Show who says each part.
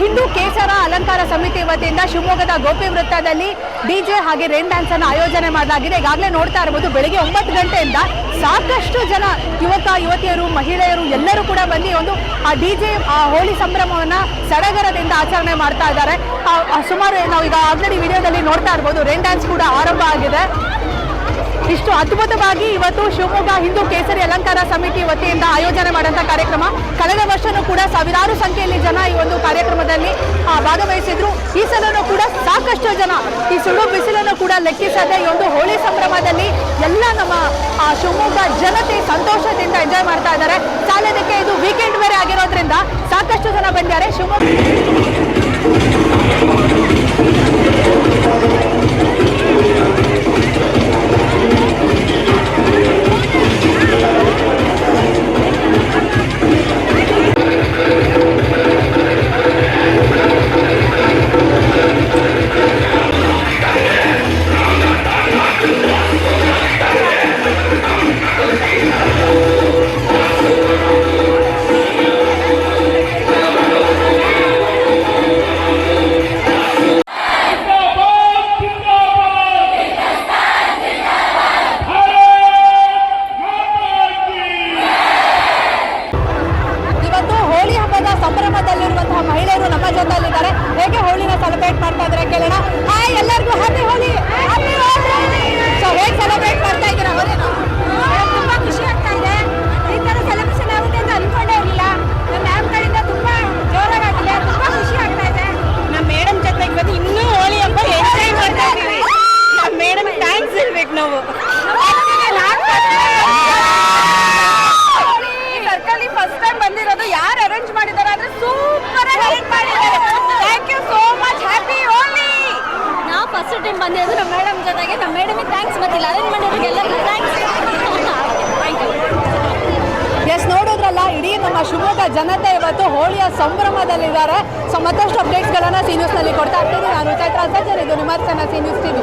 Speaker 1: ಹಿಂದೂ ಕೇಸರ ಅಲಂಕಾರ ಸಮಿತಿ ವತಿಯಿಂದ ಶಿವಮೊಗ್ಗದ ಗೋಪಿ ವೃತ್ತದಲ್ಲಿ ಡಿಜೆ ಹಾಗೆ ರೇನ್ ಡ್ಯಾನ್ಸ್ ಅನ್ನು ಆಯೋಜನೆ ಮಾಡಲಾಗಿದೆ. ಈಗಾಗಲೇ ನೋಡ್ತಾ ಇರಬಹುದು ಬೆಳಿಗ್ಗೆ ಒಂಬತ್ತು ಗಂಟೆಯಿಂದ ಸಾಕಷ್ಟು ಜನ ಯುವಕ, ಯುವತಿಯರು, ಮಹಿಳೆಯರು ಎಲ್ಲರೂ ಕೂಡ ಬಂದು ಒಂದು ಆ ಡಿಜೆ ಹೋಳಿ ಸಂಭ್ರಮವನ್ನ ಸಡಗರದಿಂದ ಆಚರಣೆ ಮಾಡ್ತಾ ಇದ್ದಾರೆ. ಸುಮಾರು ನಾವು ಈಗ ಆಲ್ರೆಡಿ ವಿಡಿಯೋದಲ್ಲಿ ನೋಡ್ತಾ ಇರಬಹುದು ರೇನ್ ಡ್ಯಾನ್ಸ್ ಕೂಡ ಆರಂಭ ಆಗಿದೆ. ಇಷ್ಟು ಅದ್ಭುತವಾಗಿ ಇವತ್ತು ಶಿವಮೊಗ್ಗ ಹಿಂದೂ ಕೇಸರಿ ಅಲಂಕಾರ ಸಮಿತಿ ವತಿಯಿಂದ ಆಯೋಜನೆ ಮಾಡಿದಂಥ ಕಾರ್ಯಕ್ರಮ. ಕಳೆದ ವರ್ಷನೂ ಕೂಡ ಸಾವಿರಾರು ಸಂಖ್ಯೆಯಲ್ಲಿ ಜನ ಈ ಒಂದು ಕಾರ್ಯಕ್ರಮದಲ್ಲಿ ಭಾಗವಹಿಸಿದ್ರು. ಈ ಸಲನೂ ಕೂಡ ಸಾಕಷ್ಟು ಜನ ಈ ಸುಡು ಬಿಸಿಲನ್ನು ಕೂಡ ಲೆಕ್ಕಿಸದೆ ಈ ಒಂದು ಹೋಳಿ ಸಂಭ್ರಮದಲ್ಲಿ ಎಲ್ಲ ನಮ್ಮ ಶಿವಮೊಗ್ಗ ಜನತೆ ಸಂತೋಷದಿಂದ ಎಂಜಾಯ್ ಮಾಡ್ತಾ ಇದ್ದಾರೆ. ಸಾಲದಕ್ಕೆ ಇದು ವೀಕೆಂಡ್ ಬೇರೆ ಆಗಿರೋದ್ರಿಂದ ಸಾಕಷ್ಟು ಜನ ಬಂದಿದ್ದಾರೆ. ಶಿವಮೊಗ್ಗ ಹೋಳಿ ಹಬ್ಬದ ಸಂಭ್ರಮದಲ್ಲಿರುವಂತಹ ಮಹಿಳೆಯರು ನಮ್ಮ ಜೊತೆಯಲ್ಲಿದ್ದಾರೆ. ಹೇಗೆ ಹೋಳಿನ ಸೆಲೆಬ್ರೇಟ್ ಮಾಡ್ತಾ ಇದ್ದಾರೆ ಕೇಳೋಣ. ಹಾಯ್ ಎಲ್ಲರಿಗೂ ಹ್ಯಾಪಿ ಹೋಳಿ. ಸೊ ಹೇಗೆ ಸೆಲೆಬ್ರೇಟ್ ಮಾಡ್ತಾ ಇದ್ದೀರಾ ಹೋಳಿನ
Speaker 2: ತುಂಬಾ ಖುಷಿ ಆಗ್ತಾ ಇದೆ. ಈ ತರ ಸೆಲೆಬ್ರೇಷನ್ ಆಗುತ್ತೆ ಅಂತ ಅನ್ಕೊಂಡೇ ಇರಲಿಲ್ಲ. ನಮ್ಮ ಮ್ಯಾಮ್ ಕಡೆಯಿಂದ ತುಂಬಾ ಜೋರಾಗಿದೆ ತುಂಬಾ ಖುಷಿ ಆಗ್ತಾ ಇದೆ. ನಮ್ಮ ಮೇಡಮ್ ಜೊತೆ ಇವತ್ತು ಇನ್ನೂ ಹೋಳಿ ಹಬ್ಬ ಎಂಜಾಯ್ ಮಾಡ್ತಾ ನಮ್ಮ ಮೇಡಮ್ ಥ್ಯಾಂಕ್ಸ್ ಹೇಳ್ಬೇಕು ನಾವು.
Speaker 3: ನಮ್ಮ
Speaker 1: ಶಿವಮೊಗ್ಗ ಜನತೆ ಇವತ್ತು ಹೋಳಿಯ ಸಂಭ್ರಮದಲ್ಲಿದ್ದಾರೆ. ಸೊ ಮತ್ತಷ್ಟು ಅಪ್ಡೇಟ್ಸ್ಗಳನ್ನು ಸಿ ನ್ಯೂಸ್ನಲ್ಲಿ ಕೊಡ್ತಾ ಇರ್ತೀನಿ. ನಾನು ಚೈತ್ರ ಇದು ನಿಮ್ಮ ಸಿ ನ್ಯೂಸ್ ಟಿವಿ